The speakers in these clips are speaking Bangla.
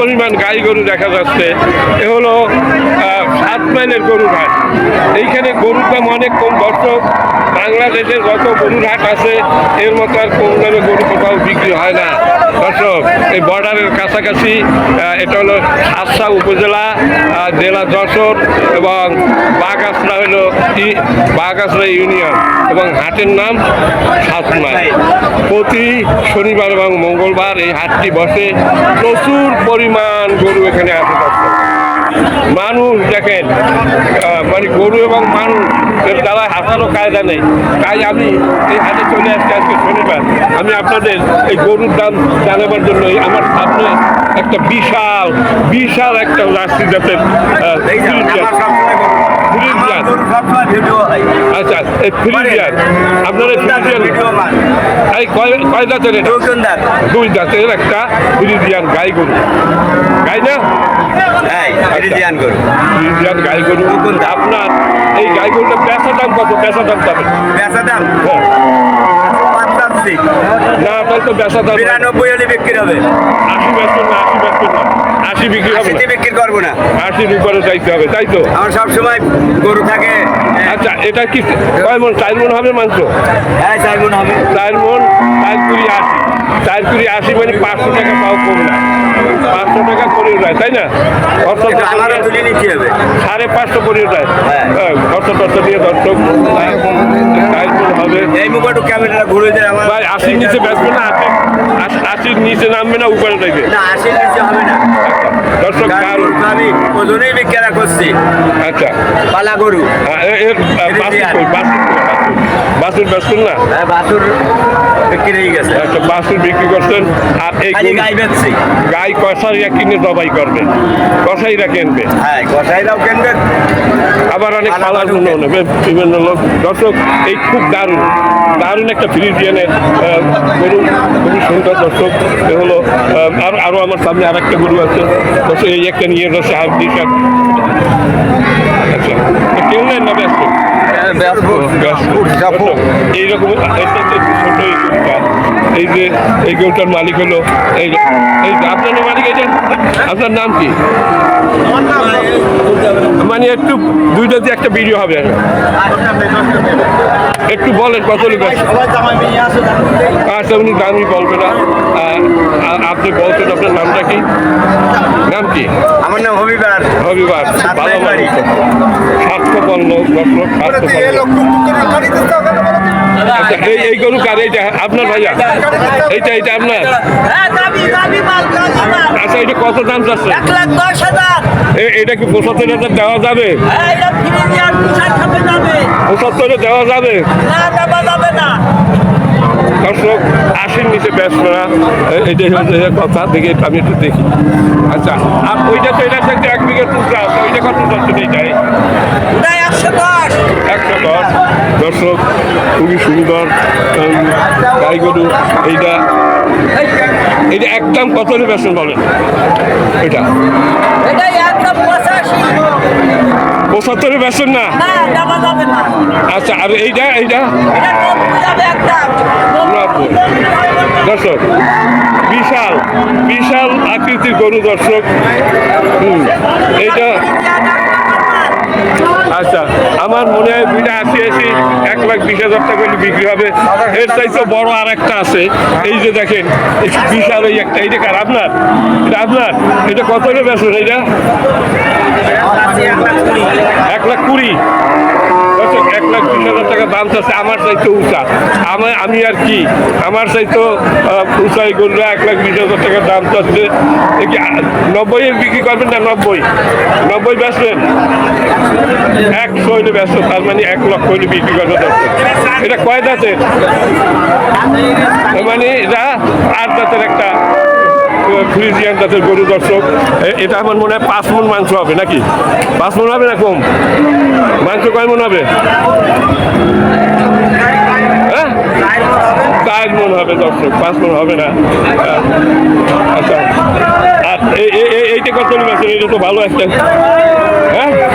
পরিমাণ গাই গরু দেখা যাচ্ছে। এ হলো সাত মাইলের গরুর হাট এইখানে গরুর দাম অনেক কম। দর্শক, বাংলাদেশের যত গরুর হাট আছে, এর মতো আর কম দামে গরু কোথাও বিক্রি হয় না। দর্শক, এই বর্ডারের কাছাকাছি এটা হলো সাতসা উপজেলা জেলা যশোর এবং বাগাসরা হলো বাগাসরা ইউনিয়ন এবং হাটের নাম সাতমাই প্রতি শনিবার এবং মঙ্গলবার এই হাটটি বসে প্রচুর পরিমাণ গরু এখানে আছে দর্শক মানুষ দেখেন মানে গরু এবং মানুষ তারা হাসারও কায়দা নেই তাই আমি এই হাটে চলে আসছি আজকে শনিবার। আমি আপনাদের এই গরুর দাম জানাবার জন্য আমার সামনে একটা বিশাল বিশাল একটা রাষ্ট্রীয় জাতের ফ্রিজিয়ান। আচ্ছা এই ফ্রিজিয়ান। আপনার এই ফ্রিজিয়ান এই কয় কয় এটা? দুই জাতের একটা ফ্রিজিয়ান গাই গরু। গাই না? গাই গরু। আপনার এই গাই গরুটা পেঁচা দাম কত? পেঁচা দাম কত? হ্যাঁ। না তাই তো বেচা দাম বিরানব্বই হলে বিক্রি হবে। আশি বেচবেন না আশি বেচবেন না। আশি বিক্রি হবে আশিতে বিক্রি করব না। আশির উপরে চাইতে হবে তাই তো? আমার সব সময় গরু থাকে। আচ্ছা এটা কি কয় মন? চার মন হবে মাংস? হ্যাঁ চার মন হবে। চার মন চার কুড়ি আশি। চার কুড়ি আশি মানে পাঁচশো টাকা পাও কম না। পাঁচশো টাকা করে যায় তাই না? সাড়ে পাঁচশো করে যায়। হ্যাঁ। হ্যাঁ, খরচ টরচ নিয়ে দর্শক হবে। এই মুখটু ক্যামেরাটা ঘুরে যায় আমার ভাই আশির নিচে বেচবে না আশি আশি- আশির নিচে নামবে না উপরে থেকে না আশির নিচে হবে না। দর্শক আমি ওজনেই বিক্রেতা করছি। আচ্ছা। পালা গরু। এর আহ, বাছুর বেচবেন না? হ্যাঁ বাছুর বিক্রি হয়ে গেছে। একটা বাছুর বিক্রি করছেন। আর এই গাই বেচছি। গাই কষাইরা কিনে জবাই করবে। কষাইরা কিনবে। হ্যাঁ কষাইরাও কিনবে। আবার অনেক পালার জন্য নেবে বিভিন্ন লোক। দর্শক এই খুব দারুণ। দারুণ একটা ফ্রিজিয়ানের গরু। খুবই সুন্দর দর্শক। এ হলো আর আরও আমার সামনে আর একটা গরু আছে। দর্শক এই একটা নিয়ে রয়েছে হাফ দিশ আচ্ছা তো কেউ নেন না ব্যস্ত এইরকম ছোট এই গরুটা এই যে এই গরুটার মালিক হলো এই এই আপনার মালিক এটা আপনার নাম কি? মানে একটু দুইটা দিয়ে একটা ভিডিও হবে। একটু বলেন কত লোক আচ্ছা উনি দামই বলবে না। আপনি বলছেন আপনার নামটা কি? নাম কি? আমার নাম হবিবার। রবিবার ভালো। মানুষ। দর্শক স্বাস্থ্যপন্ন আচ্ছা এই গরু কার এইটা আপনার ভাইয়া এইটা এইটা আপনার। আচ্ছা এটা কত দাম চাচ্ছে এটা কি পঁচাত্তর হাজার দেওয়া যাবে পঁচাত্তরে দেওয়া যাবে দর্শক আশির নিচে না এটাই হচ্ছে কথা দেখে আমি একটু দেখি আচ্ছা আর ওইটা তো এটা এক বিঘা টুকরা আছে, ওইটা কত যাচ্ছে এইটাই দর্শক খুবই সুন্দর। গাই গরু এইটা এইটা একদম কত হলে বেসন বলেন এটা। পঁচাত্তরে বেসন না? আচ্ছা আর এইটা এইটা? এটা। দর্শক বিশাল বিশাল আকৃতির গরু দর্শক। হুম, এইটা আচ্ছা আমার মনে হয় দুইটা আশি আশি, এক লাখ বিশ হাজার টাকা হলে বিক্রি হবে। এর চাইতে বড় আর একটা আছে, এই যে দেখেন বিশাল ওই একটা এইটা কার, আপনার? এটা আপনার? এটা কত হলে বেসন এইটা? এক লাখ কুড়ি। এক লাখ বিশ হাজার টাকা দাম চাচ্ছে আমার চাইতে উঁচা। আমার আমি আর কি? আমার চাইতো উঁচাই গরুরা এক লাখ বিশ হাজার টাকা দাম চাচ্ছে নব্বই বিক্রি করবেন না নব্বই? নব্বই বেচবেন? একশো হইলে ব্যস্ত তার মানে এক লক্ষ হইলে বিক্রি করবে এটা কয় দাঁতের? তার মানে এটা আট দাঁতের একটা ফ্রিজিয়ান জাতের গরু দর্শক। এটা আমার মনে হয় পাঁচ মন মাংস হবে নাকি? পাঁচ মন হবে না কম? মাংস কয় মন হবে? হ্যাঁ? চার মন হবে দর্শক পাঁচ মন হবে না। আহ, আচ্ছা। আর এই- এই- এই- এইটা কত নেবেন এটা তো ভালো একটা। হ্যাঁ?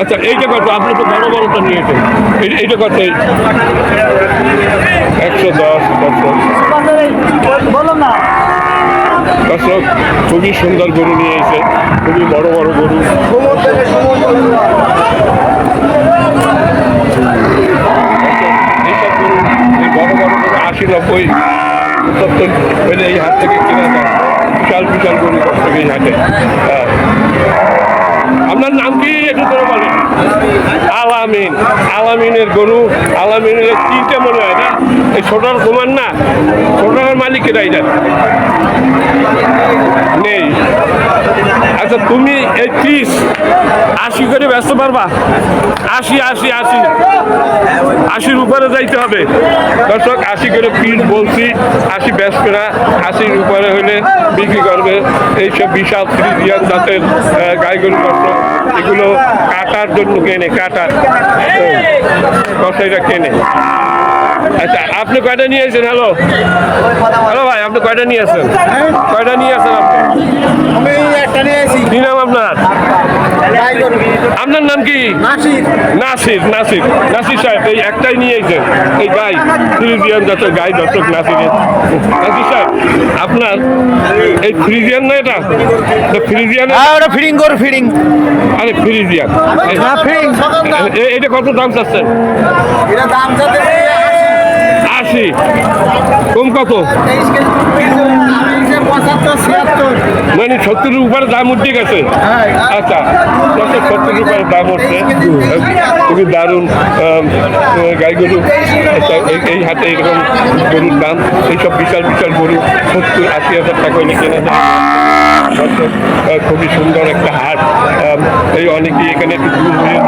আচ্ছা এইটা কত? আপনি তো বড় বড়টা নিয়েছেন। এই- এইটা কত? একশো দশ দর্শক। বলো না। দর্শক, খুবই সুন্দর গরু নিয়ে এসে, খুবই বড় বড় গরু। বড় বড় আশি নব্বই, সত্তর এই হাট থেকে কেনা যায় বিশাল বিশাল গরু দর্শক এই হাটে। হ্যাঁ। আপনার নাম কি? একটু করে বলেন। আলামিন। আলামিনের গরু আলামিনের তিনটে মনে হয় না? এই ছোটার কুমার না? ছোটার মালিক জান নেই। আচ্ছা তুমি এই ত্রিশ আশি করে ব্যস্ত পারবা? আশি আশি আশি। আশির উপরে যাইতে হবে। দর্শক আশি করে পিস বলছি। আশি ব্যস্ত না আশির উপরে হলে বিক্রি করবে। এইসব বিশাল ফ্রিজিয়ান জাতের আহ, গাই গরু দর্শক। এগুলো কাটার জন্য কেনে কাটার। কষাইরা কেনে? আচ্ছা আপনি কয়টা নিয়ে আসছেন? হ্যালো হ্যালো ভাই আপনি কয়টা নিয়ে আসছেন? কয়টা নিয়ে আসছেন আপনি? আমি একটা নিয়ে এসেছি কি নাম আপনার? আপনার নাম কি? নাসির। নাসির নাসির। সাহেব এই একটাই নিয়ে এসেছেন এই গাই ফ্রিজিয়ান জাতের গাই দর্শক নাসিরের। নাসির সাহেব আপনার এই ফ্রিজিয়ান না এটা? ফ্রিজিয়ান ওটা ফিডিং কর ফিডিং আরে ফ্রিজিয়ান এটা কত দাম চাচ্ছেন? এটা দাম যাতে আশি। কম কত? মানে সত্তরের উপরে দাম উঠে গেছে? আচ্ছা সত্তরের উপরে দাম উঠছে? খুবই দারুণ গাই গরু। আচ্ছা, এই- হাতে এরকম গরুর দাম এইসব বিশাল বিশাল গরু সত্তর আশি হাজার টাকা কেনা যায়। খুবই সুন্দর একটা হাট। এই অনেকেই এখানে একটু দূর হয়ে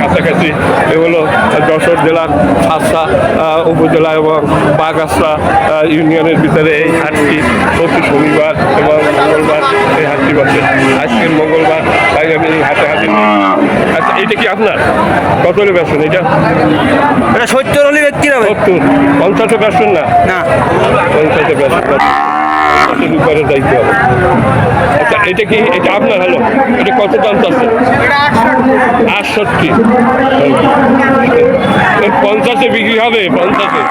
কাছাকাছি। এ হলো যশোর জেলার সাতসা উপজেলা এবং বাগাসা ইউনিয়নের ভিতরে এই হাটটি প্রতি শনিবার এবং মঙ্গলবার এই হাটটি বসে। আজকের মঙ্গলবার তাই আমি এই হাটে হাটে আচ্ছা এটা কি আপনার? কত হলে বেসন এটা এটা সত্তর হলে ব্যক্তি সত্তর। পঞ্চাশে বেসন না? না। পঞ্চাশে বেসন আচ্ছা পঞ্চাশে বিক্রি হবে, পঞ্চাশে।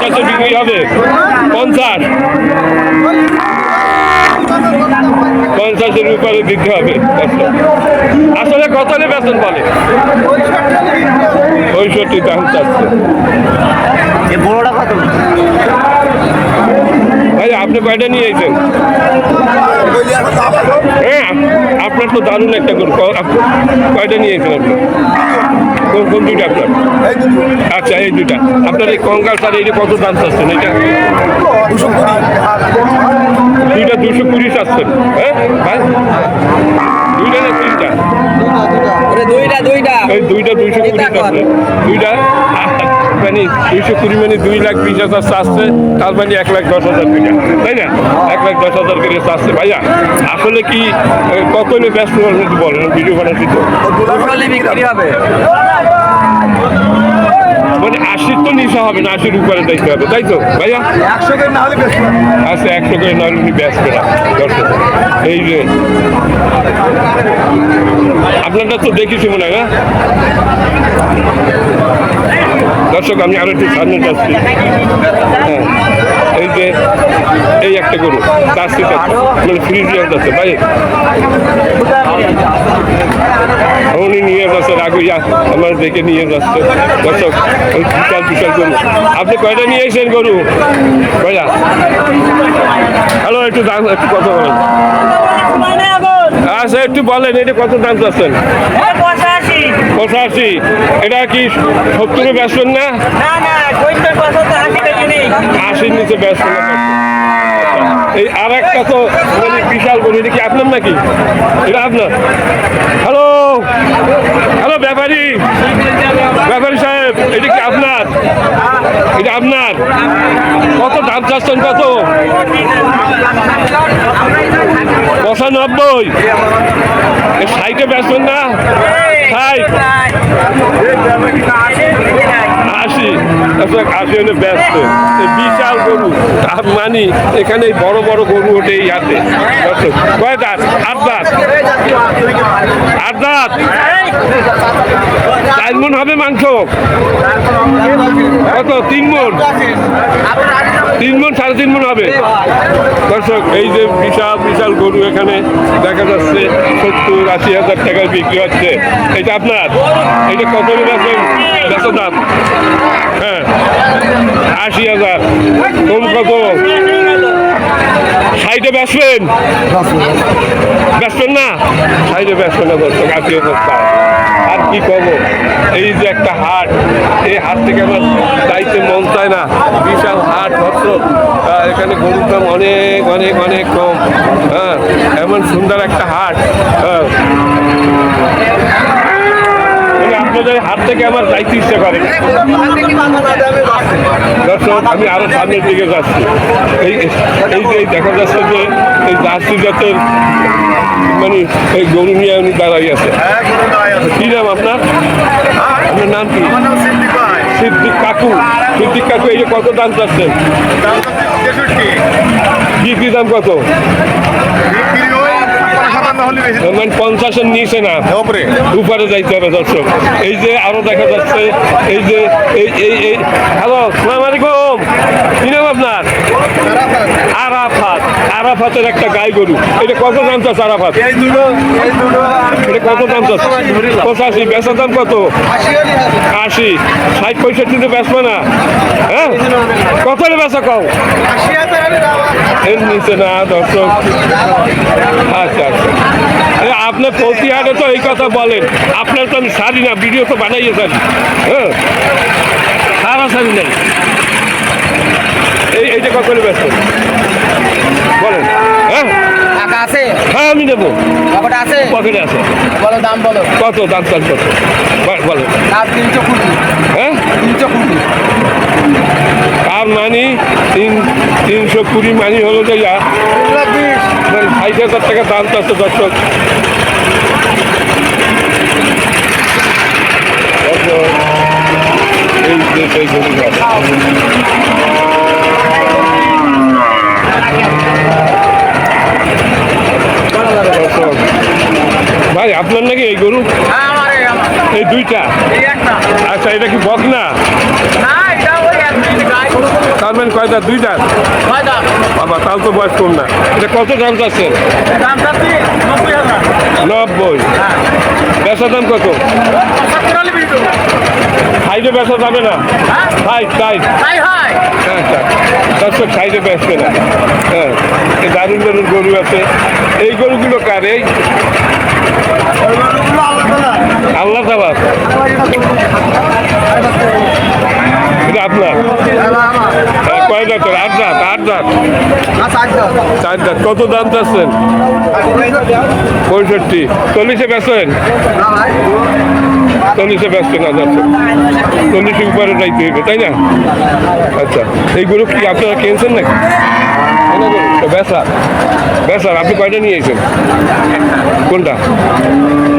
পঞ্চাশে বিক্রি হবে। পঞ্চাশ। পঞ্চাশের উপরে দিতে হবে। আসলে কত বেতন বলে পঁয়ষট্টি ভাই, আপনি কয়টা নিয়ে এসেছেন? হ্যাঁ আপনার তো দারুণ একটা গরু। কয়টা নিয়ে এসেছেন আপনি? কোন কোন দুইটা আপনার? আচ্ছা এই দুইটা। আপনার এই কঙ্কাল সার, এইটা কত দাম চাচ্ছেন এটা? দুইটা দুশো কুড়ি চাচ্ছেন। হ্যাঁ ভাই? দুইটা না তিনটা? দুইটা দুইটা। এই দুইটা দুইশো কুড়ি চাচ্ছে দুইটা? মানে দুইশো কুড়ি মানে দুই লাখ বিশ হাজার চাচ্ছে তার মানে এক লাখ দশ হাজার টাকা। তাই না? এক লাখ দশ হাজার করে চাচ্ছে। ভাইয়া আসলে কি কত ব্যস্ত বলেন ভিডিও বানাচ্ছি তো। বিক্রি হবে। মানে আশির তো নিশা হবে না আশির উপরে দেখতে হবে তাই তো? ভাইয়া? একশো করে না হলে আচ্ছা একশো করে নয় উনি ব্যস্ত না দর্শক। এই যে আপনারটা তো দেখিছি মনে হয় না দর্শক আমি আরও একটু সামনে যাচ্ছি। হ্যাঁ। এই যে এই একটা গরু চাষি মানে ফ্রিজিয়ান যাচ্ছে ভাই। উনি নিয়ে যাচ্ছে, রাগুইয়া আমার দেখে নিয়ে যাচ্ছে। বিশাল বিশাল গরু। আপনি কয়টা নিয়ে এসেছেন গরু? কয়টা হ্যালো, একটু দাম, একটু কথা বলেন। আচ্ছা একটু বলেন, এটা কত দাম চাচ্ছেন? পঁচাশি। এটা কি সত্তরে বেসন না? আশির নিচে বেসন এই আর একটা তো মানে বিশাল গরু এটা কি আপনার নাকি? এটা আপনার। হ্যালো হ্যালো ব্যাপারী। ব্যাপারী সাহেব এটা কি আপনার? এটা আপনার? কত দাম চাচ্ছেন, কত? পঁচানব্বই। সাইটে বেসবেন না? ষাট। আশি। আচ্ছা আশি হলে ব্যস্ত বিশাল গরু। আর মানি এখানে বড় বড় গরু ওঠে এই হাতে কয় আট দাঁত? আট দাঁত? চার মন হবে মাংস। কত? তিন মন তিন মন সাড়ে তিন মন হবে। দর্শক এই যে বিশাল বিশাল গরু এখানে দেখা যাচ্ছে সত্তর আশি হাজার টাকায় বিক্রি হচ্ছে। এটা আপনার? এটা কত বেচেন বেচো দাম। হ্যাঁ আশি হাজার। কম কত? সাইডে বেচবেন? বেচবেন না? সাইডে বেচবেন না দর্শক আশি হাজার টাকা। আর কি করব? এই যে একটা হাট, এই হাট থেকে আমার যাইতে মন চায় না। বিশাল হাট, ভদ্র। এখানে গরুর দাম অনেক অনেক অনেক কম। হ্যাঁ এমন সুন্দর একটা হাট। হ্যাঁ। আপনাদের হাট থেকে আমার যাইতে ইচ্ছে করে। দর্শক আমি আরও সামনের দিকে যাচ্ছি। এই এই যে দেখা যাচ্ছে যে এই জার্সি জাতের মানে এই গরু নিয়ে উনি দাঁড়াই আছে। কি নাম আপনার? আপনার নাম কি? সিদ্দিক কাকু। সিদ্দিক কাকু এই যে কত দাম চাচ্ছেন? বিক্রি দাম কত? মানে পঞ্চাশের নিচে না। উপরে যাইতে হবে দর্শক। এই যে আরও দেখা যাচ্ছে এই যে এই এই হ্যালো সালাম আলাইকুম। কি নাম আপনার? আরাফাত। আরাফাতের একটা গাই গরু। এটা কত দাম চাচ্ছে আরাফাত? এটা কত দাম চাচ্ছে? পঁচাশি। বেচার দাম কত? আশি ষাট পঁয়ষট্টিতে বেচবে না। হ্যাঁ? কত বেচা কম এর নিচে না দর্শক। আচ্ছা আচ্ছা। আপনার প্রতি হাটে তো এই কথা বলেন। আপনার তো আমি সারি না ভিডিও তো বানাইয়ে সারি। হ্যাঁ? সারা সারি নেই। এই এইটা কত ব্যস্ত বলেন হ্যাঁ? টাকা আছে? হ্যাঁ আমি নেব। কটা আছে? পকেটে আছে। বলো দাম বলো। কত? দাম চাল কত? বল- দাম তিনশো কুড়ি। হ্যাঁ? তিনশো কুড়ি। আর মানি তিন তিনশো কুড়ি মানি হলো যে ইয়া। মানে ষাট হাজার টাকা দাম চাচ্ছে দর্শক। এই সেই। আপনার নাকি এই গরু? হ্যাঁ এই দুইটা? আচ্ছা এটা কি বক না তার মানে কয়টা? দুইটা? কয় দাম বাবা তাও তো বয়স কম না। এটা কত দাম চাচ্ছেন? নব্বই নব্বই। বেচা দাম কত পঁচাত্তর হলে বিক্রি করব সাইডে বেচা যাবে না। হ্যাঁ? সাইড সাইড হয় দর্শক সাইডে বেচবে না। হ্যাঁ এই দারুণ দারুণ গরু আছে। এই গরুগুলো কার এই? আল্লাহ তালা এটা আপনার? হ্যাঁ, কয় দাঁতের আট দাঁত আট দাঁত। চার দাঁত। কত দাম চাচ্ছেন পঁয়ষট্টি। চল্লিশে বেচেন? চল্লিশে ব্যস্ত না যাচ্ছে। চল্লিশের উপরে যাইতে হইবে, তাই না? আচ্ছা এই গরু কি আপনারা কিনছেন নাকি? বেচা বেচা আপনি কয়টা নিয়ে এসেছেন কোনটা?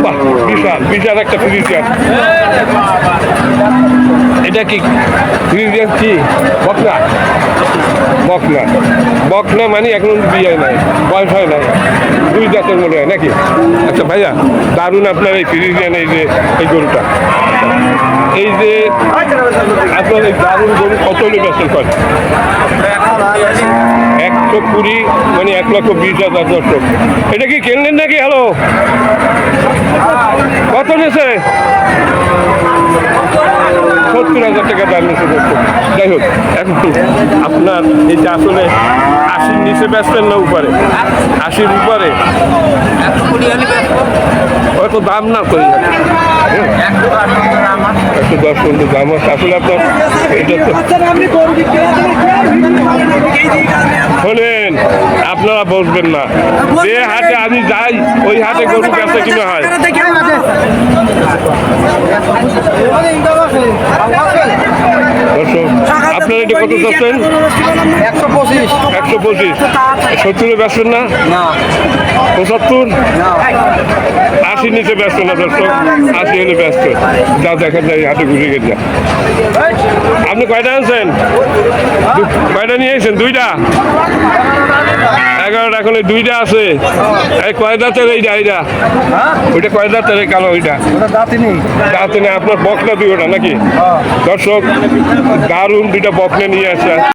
বাহ, বিশাল বিশাল একটা ফ্রিজিয়ান এটা কি? ফ্রিজিয়ান কি? বকনা? বকনা। বকনা মানে এখন বিয়ে নাই, বয়স হয় নাই, দুই জাতের মনে হয় নাকি? আচ্ছা ভাইয়া, দারুণ আপনার এই ফ্রিজিয়ান এই যে, এই গরুটা। এই যে, আপনার এই দারুণ গরু কত লোক আসল করে একশো কুড়ি মানে এক লক্ষ বিশ হাজার দর্শক। এটা কি কিনলেন নাকি? হ্যালো কত নিয়েছে? সত্তর হাজার টাকা দাম দর্শক। যাই হোক, এখন আপনার যে আসলে আশির নিচে বেচলেন না উপরে। আশির উপরে। অত দাম না তো এই একশো দশ আমার পর্যন্ত দাম আছে। আসলে আপনার শোনেন আপনারা বসবেন না। যে হাটে আমি যাই ওই হাটে গরু বেচা কিনা হয়। আপনারা এটা কত চাচ্ছেন? একশো পঁচিশ। একশো পঁচিশ সত্তরে বেচবেন না? পঁচাত্তর? আশি নিচে ব্যস্ত না দর্শক। আশি হলে ব্যস্ত। যা দেখা যায় হাতে ঘুরে গেছে আপনি কয়টা আনছেন? কয়টা নিয়ে এসেছেন দুইটা? এগারোটা এখন দুইটা আছে। এই কয় দাঁতের এইটা এইটা? ওইটা কয় দাঁতের এই কালো ওইটা দাঁতি নেই আপনার বকনা দুই ওটা নাকি? দর্শক দারুণ দুইটা বকনা নিয়ে আসছে